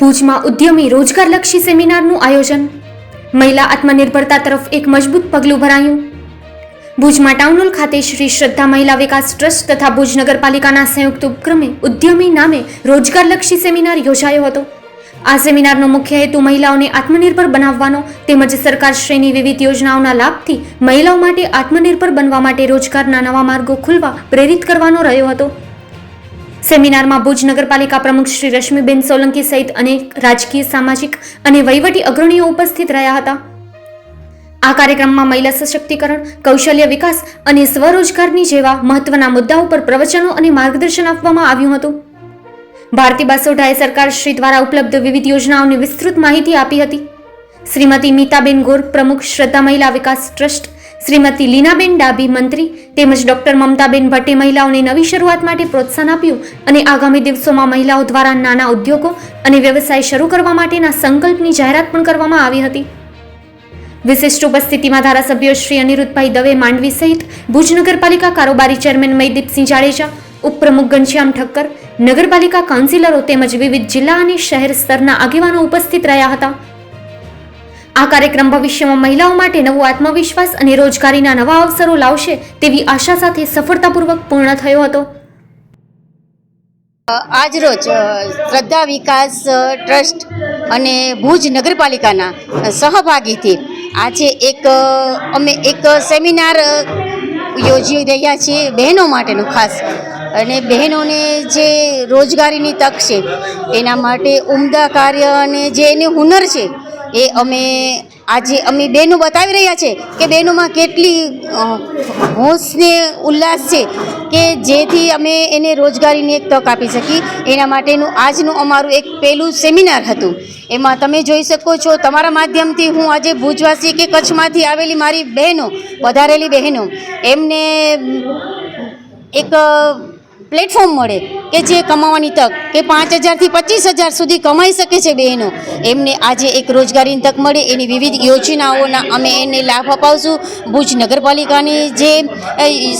ભુજમાં ઉદ્યમી રોજગારલક્ષી સેમિનારનું આયોજન. મહિલા આત્મનિર્ભરતા તરફ એક મજબૂત પગલું ભરાયું. ભુજમાં ટાઉનહોલ ખાતે શ્રી શ્રદ્ધા મહિલા વિકાસ ટ્રસ્ટ તથા ભુજ નગરપાલિકાના સંયુક્ત ઉપક્રમે ઉદ્યમી નામે રોજગારલક્ષી સેમિનાર યોજાયો હતો. આ સેમિનારનો મુખ્ય હેતુ મહિલાઓને આત્મનિર્ભર બનાવવાનો તેમજ સરકારશ્રીની વિવિધ યોજનાઓના લાભથી મહિલાઓ માટે આત્મનિર્ભર બનવા માટે રોજગારના નવા માર્ગો ખુલવા પ્રેરિત કરવાનો રહ્યો હતો. સેમિનારમાં ભુજ નગરપાલિકા પ્રમુખ શ્રી રશ્મિબેન સોલંકી સહિત અનેક રાજકીય, સામાજિક અને વહીવટી અગ્રણીઓ ઉપસ્થિત રહ્યા હતા. આ કાર્યક્રમમાં મહિલા સશક્તિકરણ, કૌશલ્ય વિકાસ અને સ્વરોજગારની જેવા મહત્વના મુદ્દાઓ પર પ્રવચનો અને માર્ગદર્શન આપવામાં આવ્યું હતું. ભારતી બાસોઢાએ સરકાર શ્રી દ્વારા ઉપલબ્ધ વિવિધ યોજનાઓની વિસ્તૃત માહિતી આપી હતી. શ્રીમતી મીતાબેન ગોર, પ્રમુખ શ્રદ્ધા મહિલા વિકાસ ટ્રસ્ટ શ્રીમતી લીનાબેન ડાબી મંત્રી તેમજ ડોક્ટર મમતાબેન ભટ્ટે મહિલાઓને નવી શરૂઆત માટે પ્રોત્સાહન આપ્યું અને આગામી દિવસોમાં મહિલાઓ દ્વારા નાના ઉદ્યોગો અને વ્યવસાય શરૂ કરવા માટેના સંકલ્પની જાહેરાત પણ કરવામાં આવી હતી. વિશિષ્ટ ઉપસ્થિતિમાં ધારાસભ્યો શ્રી અનિરુદ્ધભાઈ દવે માંડવી સહિત ભુજ નગરપાલિકા કારોબારી ચેરમેન મયદીપસિંહ જાડેજા, ઉપપ્રમુખ ઘનશ્યામ ઠક્કર, નગરપાલિકા કાઉન્સિલરો તેમજ વિવિધ જિલ્લા અને શહેર સ્તરના આગેવાનો ઉપસ્થિત રહ્યા હતા. આ કાર્યક્રમ ભવિષ્યમાં મહિલાઓ માટે નવો આત્મવિશ્વાસ અને રોજગારીના નવા અવસરો લાવશે તેવી આશા સાથે સફળતાપૂર્વક પૂર્ણ થયો હતો. આજરોજ શ્રદ્ધા વિકાસ ટ્રસ્ટ અને ભુજ નગરપાલિકાના સહભાગીથી આજે એક અમે એક સેમિનાર યોજી રહ્યા છીએ બહેનો માટેનું ખાસ. અને બહેનોને જે રોજગારીની તક છે, એના માટે ઉમદા કાર્ય અને જે એને હુનર છે એ અમે આજે અમે બહેનો બતાવી રહ્યા છે કે બહેનોમાં કેટલી અ, ઉલ્લાસ છે કે જેથી અમે એને રોજગારીની એક તક આપી શકી એના માટેનું આજનું અમારું એક પહેલું સેમિનાર હતું. એમાં તમે જોઈ શકો છો તમારા માધ્યમથી હું આજે ભુજવાસી કે કચ્છમાંથી આવેલી મારી બહેનો વધારેલી બહેનો એમને એક પ્લેટફોર્મ મળે કે જે કમાવાની તક કે પાંચ હજારથી પચીસ હજાર સુધી કમાઈ શકે છે બહેનો. એમને આજે એક રોજગારીની તક મળે એની વિવિધ યોજનાઓના અમે એને લાભ અપાવશું. ભુજ નગરપાલિકાની જે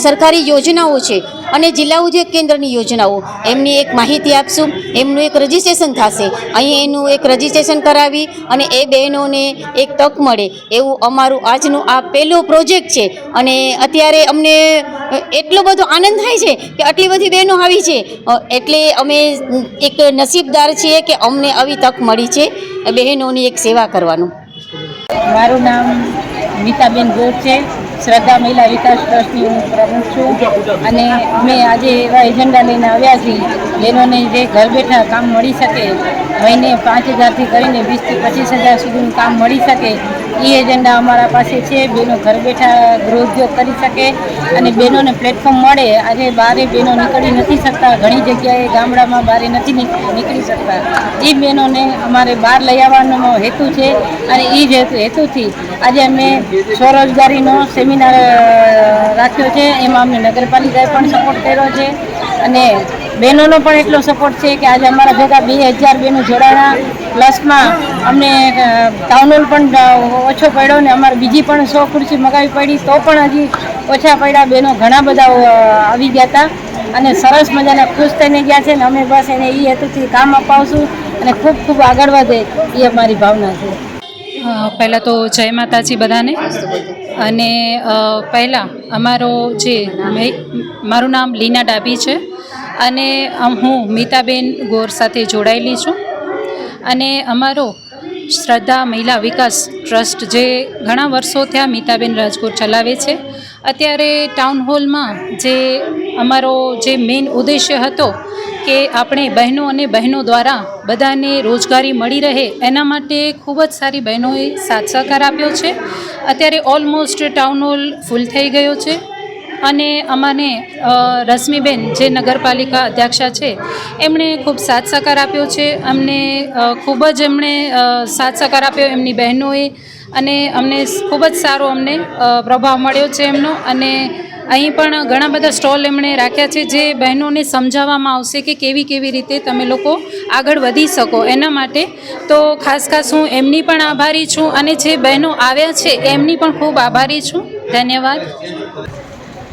સરકારી યોજનાઓ છે અને જિલ્લા ઉદ્યોગ કેન્દ્રની યોજનાઓ. એમની એક માહિતી આપશું. એમનું એક રજિસ્ટ્રેશન થશે. અહીં એનું એક રજિસ્ટ્રેશન કરાવી અને એ બહેનોને એક તક મળે. એવું અમારું આજનું આ પહેલો પ્રોજેક્ટ છે. અને અત્યારે અમને એટલો બધો આનંદ થાય છે કે આટલી બધી બહેનો આવી છે. એટલે અમે એક નસીબદાર છીએ કે અમને આવી તક મળી છે બહેનોની એક સેવા કરવાનું. મારું નામ મીતાબેન ગોપ છે. શ્રદ્ધા મહિલા વિકાસ ટ્રસ્ટની હું પ્રમુખ છું. અને અમે આજે એવા એજન્ડા લઈને આવ્યા છીએ બહેનોને જે ઘર બેઠા કામ મળી શકે, મહિને પાંચ હજારથી કરીને વીસથી પચીસ હજાર સુધીનું કામ મળી શકે એ એજન્ડા અમારા પાસે છે. બહેનો ઘર બેઠા ગૃહ ઉદ્યોગ કરી શકે અને બહેનોને પ્લેટફોર્મ મળે. આજે બહારે બહેનો નીકળી નથી શકતા, ઘણી જગ્યાએ ગામડામાં બહારે નથી નીકળી શકતા. એ બહેનોને અમારે બહાર લઈ આવવાનો હેતુ છે અને એ જ હેતુથી આજે અમે સ્વરોજગારીનો સેમિનાર રાખ્યો છે. એમાં અમને નગરપાલિકાએ પણ સપોર્ટ કર્યો છે. અને બહેનોનો પણ એટલો સપોર્ટ છે કે આજે અમારા ભેગા બે હજાર બહેનો જોડાણા. પ્લસમાં અમને ટાઉનોલ પણ ઓછો પડ્યો ને અમારે બીજી પણ સો ખુરશી મગાવી પડી. તો પણ હજી ઓછા પડ્યા. બહેનો ઘણા બધા આવી ગયા હતા. અને સરસ મજાના ખુશ થઈને ગયા છે ને અમે બસ એને એ હેતુથી કામ અપાવશું અને ખૂબ ખૂબ આગળ વધે એ અમારી ભાવના છે. પહેલાં તો જય માતાજી બધાને. અને પહેલાં અમારો જે મારું નામ લીના ડાબી છે. અને હું મીતાબેન ગોર સાથે જોડાયેલી છું. અને અમારો શ્રદ્ધા મહિલા વિકાસ ટ્રસ્ટ જે ઘણા વર્ષો થયા મીતાબેન રાજકોટ ચલાવે છે. અત્યારે ટાઉન હોલમાં જે અમારો જે મેઇન ઉદ્દેશ્ય હતો કે આપણે બહેનો અને બહેનો દ્વારા બધાને રોજગારી મળી રહે એના માટે ખૂબ જ સારી બહેનોએ સાથ સહકાર આપ્યો છે. અત્યારે ઓલમોસ્ટ ટાઉન હોલ ફૂલ થઈ ગયો છે અને અમાને રશ્મિબેન જે નગરપાલિકા અધ્યક્ષા છે, એમણે ખૂબ સાથ સહકાર આપ્યો છે. અમને ખૂબ જ એમણે સાથ સહકાર આપ્યો એમની બહેનોએ અને અમને ખૂબ જ સારો અમને પ્રભાવ મળ્યો છે એમનો અને અહીં પણ ઘણા બધા સ્ટોલ એમણે રાખ્યા છે જે બહેનોને સમજાવવામાં આવશે કે કેવી કેવી રીતે તમે લોકો આગળ વધી શકો એના માટે. તો ખાસ ખાસ હું એમની પણ આભારી છું અને જે બહેનો આવ્યા છે એમની પણ ખૂબ આભારી છું. ધન્યવાદ.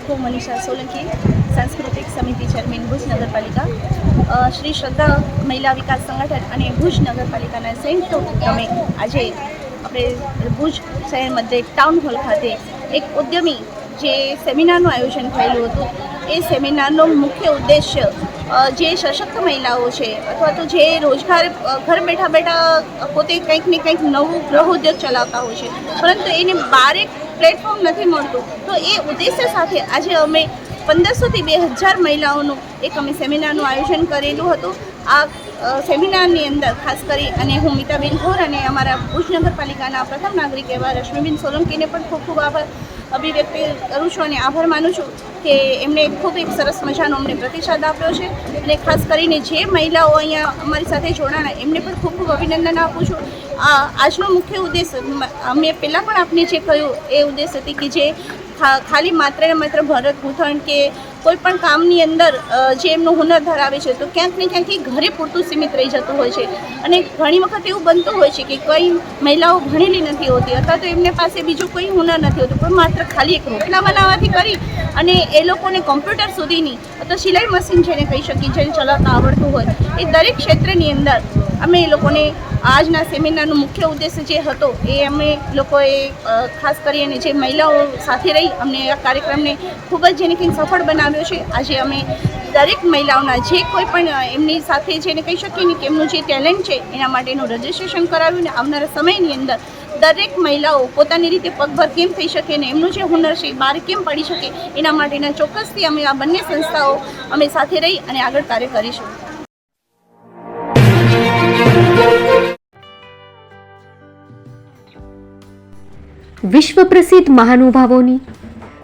હું મનીષા સોલંકી, સાંસ્કૃતિક સમિતિ ચેરમેન ભુજ નગરપાલિકા. શ્રી શ્રદ્ધા મહિલા વિકાસ સંગઠન અને ભુજ નગરપાલિકાના સંયુક્ત ઉપક્રમે આજે આપણે ભુજ શહેર મધ્ય ટાઉન હોલ ખાતે એક ઉદ્યમી જે સેમિનારનું આયોજન થયેલું હતું, એ સેમિનારનો મુખ્ય ઉદ્દેશ્ય જે સશક્ત મહિલાઓ છે અથવા તો જે રોજગાર ઘર બેઠા બેઠા પોતે કંઈક ને કંઈક નવું ગ્રહ ઉદ્યોગ ચલાવતા હોય છે. પરંતુ એને બારે પ્લેટફોર્મ નથી મળતું. તો એ ઉદ્દેશ્ય સાથે આજે અમે પંદરસોથી બે હજાર મહિલાઓનું એક અમે સેમિનારનું આયોજન કરેલું હતું. આ સેમિનારની અંદર ખાસ કરી અને હું મિતાબેન ઘોર અને અમારા ભુજ નગરપાલિકાના પ્રથમ નાગરિક એવા રશ્મિબેન સોલંકીને પણ ખૂબ ખૂબ આભાર. અભિવ્યક્ત કરું છું અને આભાર માનું છું કે એમણે ખૂબ એક સરસ મજાનો અમને પ્રતિસાદ આપ્યો છે. અને ખાસ કરીને જે મહિલાઓ અહીંયા અમારી સાથે જોડાણા, એમને પણ ખૂબ ખૂબ અભિનંદન આપું છું. આ આજનો મુખ્ય ઉદ્દેશ, અમે પહેલાં પણ આપને જે કહ્યું, એ ઉદ્દેશ હતી કે જે ખાલી માત્ર ને માત્ર ભરત ગૂંથણ કે કોઈ પણ કામની અંદર જે એમનું હુનર ધરાવે છે, તો ક્યાંક ને ક્યાંક એ ઘરે પૂરતું સીમિત રહી જતું હોય છે. અને ઘણી વખત એવું બનતું હોય છે કે કઈ મહિલાઓ ભણેલી નથી હોતી અથવા તો એમને પાસે બીજું કોઈ હુનર નથી હોતું, પણ માત્ર ખાલી એક રોટલા બનાવવાથી કરી અને એ લોકોને કોમ્પ્યુટર સુધીની અથવા સિલાઈ મશીન જેને કહી શકીએ, જેને ચલાવતા આવડતું હોય. એ દરેક ક્ષેત્રની અંદર અમે એ લોકોને આજના સેમિનારનો મુખ્ય ઉદ્દેશ્ય જે હતો, એ અમે લોકોએ ખાસ કરીને જે મહિલાઓ સાથે રહી અમને આ કાર્યક્રમને ખૂબ જ જેને કંઈક સફળ બનાવ્યો. છે. આજે અમે દરેક મહિલાઓના જે કોઈ પણ એમની સાથે જેને કહી શકીએ ને કે એમનું જે ટેલેન્ટ છે, એના માટેનું રજિસ્ટ્રેશન કરાવ્યું ને આવનારા સમયની અંદર દરેક મહિલાઓ પોતાની રીતે પગભર કેમ થઈ શકે ને એમનું જે હુનર છે, એ બહાર કેમ પડી શકે, એના માટેના ચોક્કસથી અમે આ બંને સંસ્થાઓ અમે સાથે રહી અને આગળ કાર્ય કરીશું. વિશ્વ પ્રસિદ્ધ મહાનુભાવોની